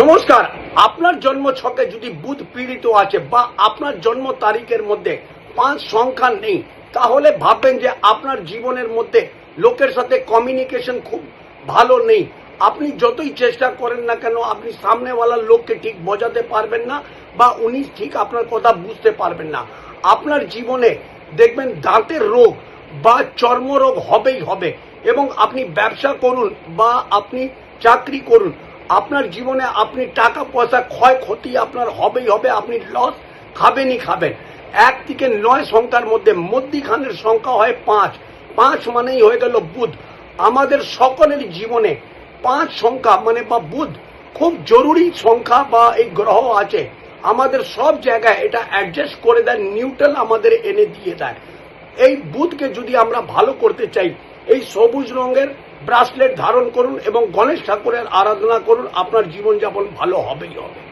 নমস্কার, আপনার জন্ম ছকে যদি বুধ পীড়িত আছে বা আপনার জন্ম তারিখের মধ্যে পাঁচ সংখ্যা নেই, তাহলে ভাববেন যে আপনার জীবনের মধ্যে লোকের সাথে কমিউনিকেশন খুব ভালো নেই। আপনি যতই চেষ্টা করেন না কেন, আপনি সামনেওয়ালার লোককে ঠিক বোঝাতে পারবেন না বা উনি ঠিক আপনার কথা বুঝতে পারবেন না। আপনার জীবনে দেখবেন দাঁতের রোগ বা চর্মরোগ হবেই হবে এবং আপনি ব্যবসা করুন বা আপনি চাকরি করুন আপনার জীবনে আপনি টাকা পয়সা ক্ষয় ক্ষতি আপনার হবেই হবে, আপনি লস খাবেনই খাবেন। এক থেকে নয় সংখ্যার মধ্যে মধ্যিখানের সংখ্যা হয় পাঁচ। পাঁচ মানেই হয়ে গেল বুধ। আমাদের সকলের জীবনে পাঁচ সংখ্যা মানে বা বুধ খুব জরুরি সংখ্যা বা এই গ্রহ আছে। আমাদের সব জায়গায় এটা অ্যাডজাস্ট করে দেয় নিউট্রাল আমাদের এনে দিয়ে দেয়। এই বুথকে যদি আমরা ভালো করতে চাই এই সবুজ রঙের ব্রাসলেট ধারণ করুন এবং গণেশ ঠাকুরের আরাধনা করুন। আপনার জীবনযাপন ভালো হবেই হবে।